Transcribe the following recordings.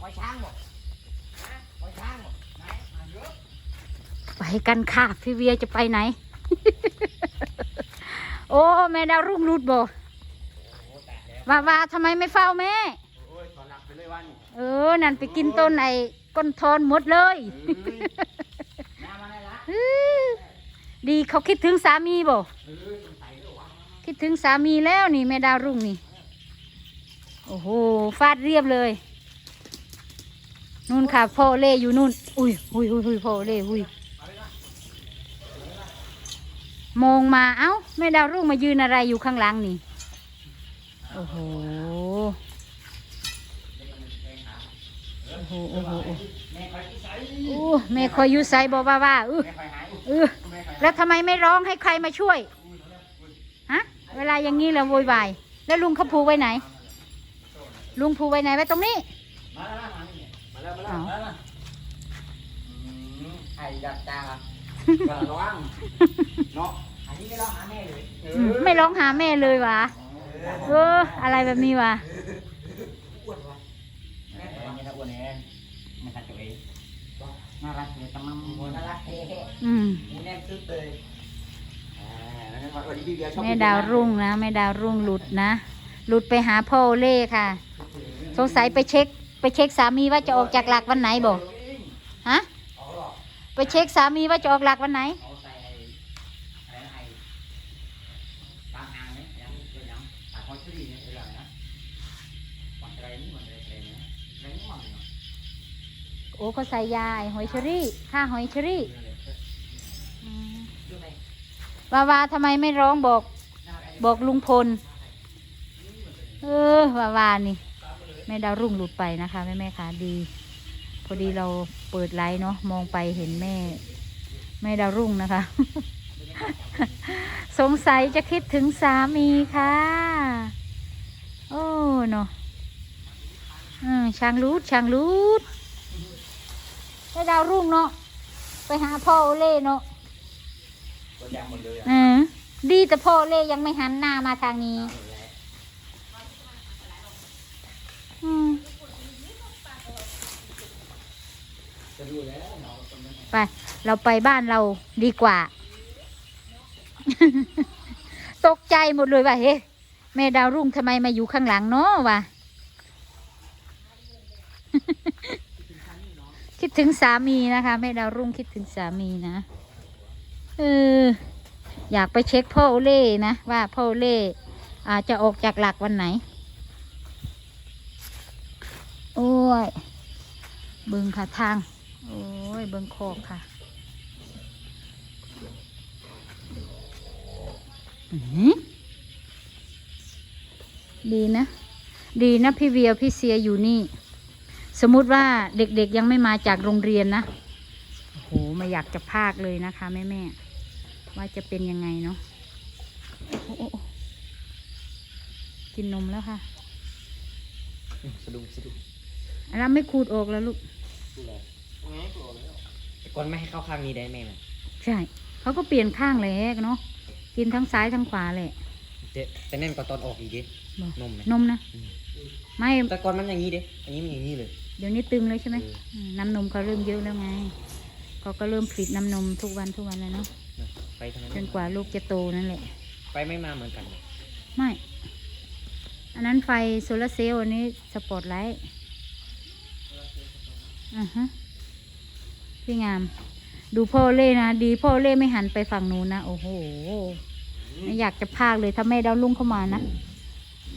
ปล่อยช้างบอกปล่อยช้างบอกไหนมาเยอะไปกันค่ะพี่เวียจะไปไหน โอ้แม่ดาวรุ่งรุดบ่โอ้แตะแล้วว่าว่าทำไมไม่เฝ้าแม่ โอ้ยถอนหลักไปเลยวันเออ นั่นไปกินต้นไอ้ก้นทอนหมดเลยน้ำมาได้ละอื้อดีเขาคิดถึงสามีบ่เออต้องใส่ด้วยวะคิดถึงสามีแล้วนี่แม่ดาวรุ่งนี่ โอ้โหฟาดเรียบเลย นู่นค่ะพ่อเล่อยู่นู่น อุ้ยอุ้ยอุ้ยอุ้ยพ่อเล่อุ้ยมองมาเอ้าแม่ดาวรุ่งมายืนอะไรอยู่ข้างหลังนี่ โอ้โห โอ้โห โอ้โหโอ้แม่คอยที่ใส่อู้แม่คอยอยู่ไซบอกว่าว่าอือแม่คอเออแล้วทำไมไม่ร้องให้ใครมาช่วย ฮะ เวลาอย่างนี้เราโวยวาย แล้วลุงเขาผูไว้ไหน ลุงผูไว้ไหนไว้ตรงนี้มา เนี่ยมาแล้วมาแล้วมาแล้วอืมไอ้ดักตาก็ระวังเนาะอันนี้ไม่ร้องหาแม่เลยอืมไม่ร้องหาแม่เลยวะเอออะไรแบบนี้วะอ้วนวะแม่แต่ว่าไม่ได้อ้วนเองไม่ทันตัวเองน่ารักเลยตำมั่มน่ารักเท่อืมหมูแน่นซึบเลยอ่าแล้วนั่นวันนี้พี่เบียร์ชอบแม่ดาวรุ่งนะแม่ดาวรุ่งหลุดนะ หลุดไปหาพ่อเล่ค่ะ สงสัยไปเช็ค ไปเช็คสามีว่าจะออกจากหลักวันไหนบอกฮะเอาหรอไปเช็คสามีว่าจะออกหลักวันไหนเอาใส่ไอ้อะไรนะไอ้บางอ่างเนี่ยยังเป็นยังตากหอยเชอรี่เนี่ยเป็นอะไรนะวันอะไรนี่วันอะไรอะไรเนี่ยอะไรนี่มันเนาะโอ้เขาใส่ยาไอ้หอยเชอรี่ค่าหอยเชอรี่อืมดูไหนวาวาทำไมไม่ร้องบอกหน้าไอ้บอกลุงพล เออวาวานี่ แม่ดาวรุ่งหลุดไปนะคะแม่แม่คะดี พอดีเราเปิดไลน์เนาะมองไปเห็นแม่ แม่ดาวรุ่งนะคะ สงสัยจะคิดถึงสามีค่ะ โอ้เนาะอืมช่างรูดช่างรูดแม่ดาวรุ่งเนาะไปหาพ่อโอเล่เนาะตัวยังหมดเลยอะเออดีแต่พ่อเล่ยังไม่หันหน้ามาทางนี้ อืม จะดูแล้วเนาะตรงนั้น ไป เราไปบ้านเราดีกว่า ตกใจหมดเลยว่าเฮ้แม่ดาวรุ่งทำไมมาอยู่ข้างหลังเนาะวะคิดถึงสามีนะคะแม่ดาวรุ่งคิดถึงสามีนะเอออยากไปเช็คพ่อโอเล่นะ ว่าพ่อโอเล่อาจะออกจากหลักวันไหน โอ้ยเบิงค่ะทาง โอ้ยเบิงคอกค่ะอื้อหือดีนะ ดีนะพี่เวียพี่เสียอยู่นี่ สมมุติว่าเด็กๆยังไม่มาจากโรงเรียนนะโอ้โหไม่อยากจะพากเลยนะคะแม่แม่ๆว่าจะเป็นยังไงเนาะโอ้โอ้โอ้กินนมแล้วค่ะสะดุ้งสะดุ้งอันนั้นไม่ขูดออกแล้วลูกดู แลไงกูแล้วแต่ก่อนไม่ให้เข้าข้างนี้ได้ไหมมันใช่ เขาก็เปลี่ยนข้างแหลกเนาะ กินทั้งซ้ายทั้งขวาแหละแต่แต่แน่นกว่าตอนออกอีกดิบอกนมไหมนมนะอืมไม่ แต่ก่อนมันอย่างนี้ดิอันนี้มันอย่างนี้เลย เดี๋ยวนี้ตึงเลยใช่ไหมเอออื มน้ำนมเขาเริ่มเยอะแล้วไงเขาก็เริ่มผลิตน้ำนมทุกวันทุกวันแล้วเนาะไปทางนั้นจนกว่าลูกจะโตนั่นแหละ ไปไม่มาเหมือนกันไม่ อันนั้นไฟโซลาร์เซลล์อันนี้สปอตไลท์อ่าฮะ พี่งาม ดูพ่อเล่นะ ดีพ่อเล่ไม่หันไปฝั่งนู้นนะ โอ้โห ไม่อยากจะพากเลยถ้าแม่ดาวลุ่งเข้ามานะ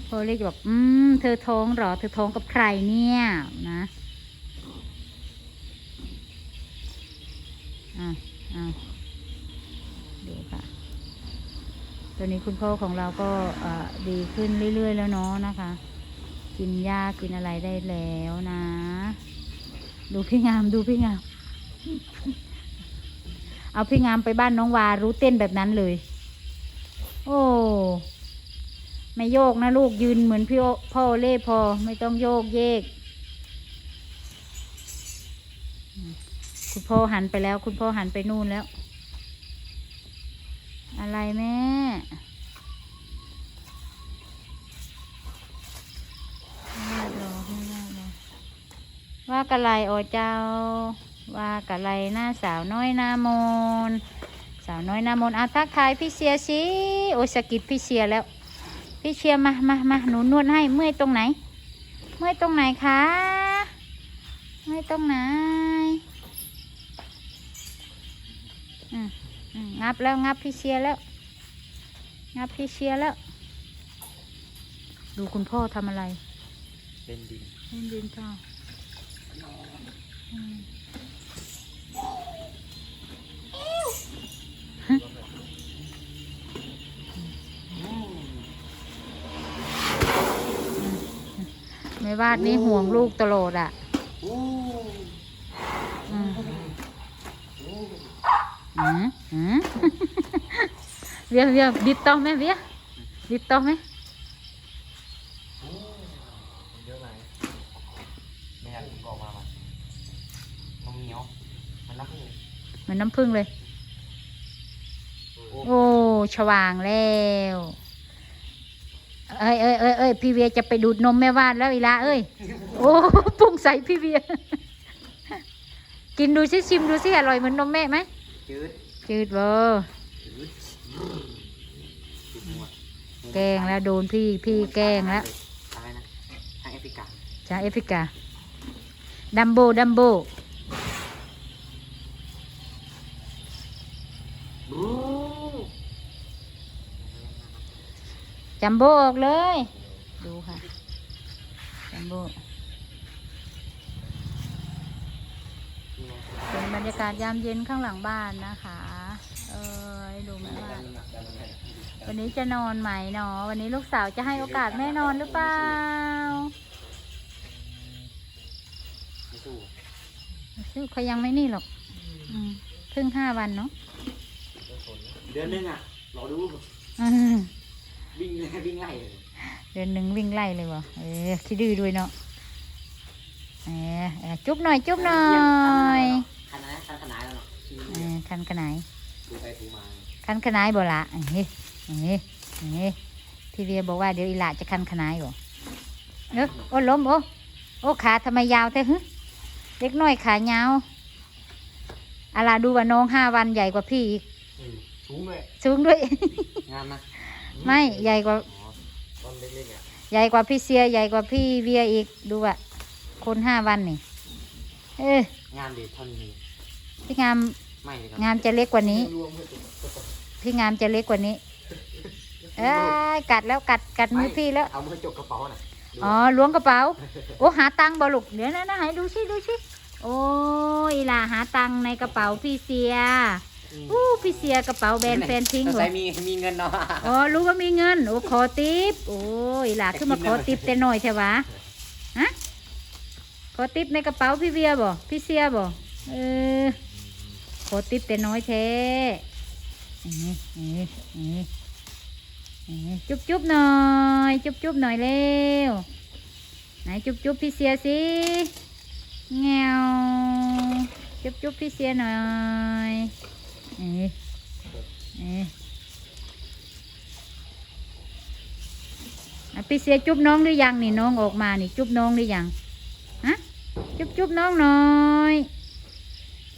พ่อเล่จะแบบอืม เธอท้องหรอ เธอท้องกับใครเนี่ยนะอ่าอ่าดูค่ะตอนนี้คุณพ่อของเราก็ดีขึ้นเรื่อย ๆ แล้วเนาะนะคะ กินหญ้ากินอะไรได้แล้วนะ ดูพี่งามดูพี่งาม เอาพี่งามไปบ้านน้องวารู้เต้นแบบนั้นเลย โอ้ไม่โยกนะลูกยืนเหมือนพี่อพ่อเล่พอไม่ต้องโยกเยก คุณพ่อหันไปแล้ว คุณพ่อหันไปนู่นแล้ว อะไรแม่ไม่ได้หรอกไม่ได้หรอกว่ากะไรโอเจ้า ว่ากะไรหน้าสาวน้อยหน้ามนสาวน้อยหน้ามนอาทักทายพี่เสียสิโอยสะกิดพี่เสียแล้ว พี่เชียร์มามามาหนูนวดให้เมื่อยตรงไหน เมื่อยตรงไหนคะเมื่อยตรงไหนอืมอืมงับแล้วงับพี่เชียร์แล้ว งับพี่เชียร์แล้ว ดูคุณพ่อทำอะไรเป็นดินเล่นดินจ้า มไม่วาดนี่ห่วงลูกตลอดอะโอ้อืมอืมอืมเวียเวียบิดต่อไหมเวียบิดต่อไหมเยอะไหมแม่ผมบอกมาแบบนมเหนียวมันรับเลยเหมือนน้ำผึ้งเลย โอ้โอ้ฉว่างแล้ว เอ้ยเอ้ยเอ้ยเอ้ยพี่เวียจะไปดูดนมแม่วาดแล้วอีละเอ้ย โอ้ปรุงใส่พี่เวีย กินดูสิชิมดูสิอร่อยเหมือนนมแม่ไหมจืดจืดเบอร์จืดจืดหมดแกงแล้วโดนพี่พี่แกงแล้วอะไรนะทางแอฟริกาจากแอฟริกาดัมโบดัมโบบู จัมโบออกเลย ดูค่ะ จัมโบเป็นบรรยากาศยามเย็นข้างหลังบ้านนะคะ เออดูแม่ว่าวันนี้จะนอนไหมเนาะวันนี้ลูกสาวจะให้โอกาสแม่นอนหรือเปล่าไม่สู้ซึ่งเขายังไม่นี่หรอกอืมเพิ่งห้าวันเนาะเดือนหนึงอะรอดูอืม วิ่งเลยวิ่งไล่เลยเดือนหนึ่งวิ่งไล่เลยวะเออคิดดื้อด้วยเนาะเออเออจุ๊บหน่อย จุ๊บหน่อยขนาดขนาดขนาดแล้วเนาะที่เออคันขนายถูไปถูมาคันขนายบ่ละเฮ้ยเฮ้ยเฮ้ยพี่เวียบอกว่าเดี๋ยวอีหละจะคันขนายบ่เอ้อโอ้ล้มโอ้โอ้ขาทำไมยาวแท้ฮึเล็กน้อยขายาวอาลาดูว่าน้องห้าวันใหญ่กว่าพี่อีกสูงเลยสูงด้วยงามนะ ไม่ใหญ่กว่าอ๋อต้นเล็กๆอะใหญ่กว่าพี่เสียใหญ่กว่าพี่เวียอีกดูอะคนห้าวันนี่ เอองามดีเท่านี้พี่งามไม่เลยครับงามจะเล็กกว่านี้พี่งามจะเล็กกว่านี้ เอ้ยกัดแล้วกัดกัดมือพี่แล้ว เอามือจกกระเป๋าน่ะดูอ๋อล้วงกระเป๋า โอ้หาตังค์บ่ลูกเดี๋ยวนะนะให้ดูสิดูสิโอ้ยล่ะหาตังค์ในกระเป๋าพี่เสียม อู้พี่เสียกระเป๋าแบรนด์แฟนทิ้งสงเหรสัอยมีมีเงินเนาะอ๋อรู้ว่ามีเงิน โอ้ขอติปโอ้ยล่ะขึ้นมาขอติปแต่หน่อยเถอะวะฮะขอติปในกระเป๋าพี่เวียบ่พี่เสียบ่เออขอติปแต่น้อยแท้เอ้ยเอ้ยเอ้ยเอ้ยจุ๊บจุ๊บหน่อยจุ๊บจุ๊บหน่อยเร็วไหนจุ๊บจุ๊บพี่เสียสิแงวจุ๊บจุ๊บพี่เสียหน่อย เอ้ยเอ้ยอะพี่เสียจุ๊บน้องหรือยังนี่น้องออกมานี่จุ๊บน้องหรือยังฮะจุ๊บจุ๊บน้องหน่อย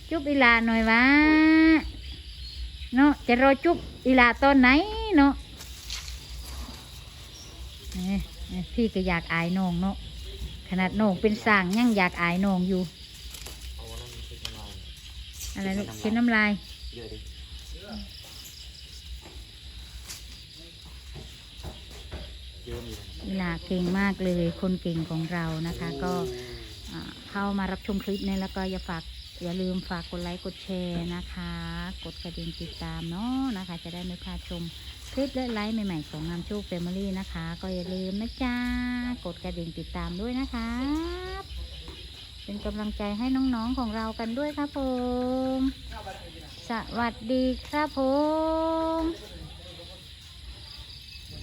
จุ๊บอีลาหน่อยวะเนาะจะรอจุ๊บอีลาตอนไหนเนาะเอ้ยเอ้ยพี่ก็อยากอายน้องเนาะขนาดน้องเป็นสางยังอยากอายน้องอยู่อาแล้วมันเป็นยังไงอะไรลูกเช็ดน้ำลาย เยอะดิเยอะมีอีหลาเก่งมากเลยคนเก่งของเรานะคะ ก็อ่าเข้ามารับชมคลิปนี้แล้วก็อย่าฝากอย่าลืมฝากกดไลค์กดแชร์นะคะ กดกระดิ่งติดตามเนาะนะคะ จะได้ไม่พลาดชมคลิปและไลฟ์ใหม่ๆของงามโชคแฟมิลี่นะคะ ก็อย่าลืมนะจ๊ะกดกระดิ่งติดตามด้วยนะคะเป็นกำลังใจให้น้องๆของเรากันด้วยครับผม สวัสดีครับผม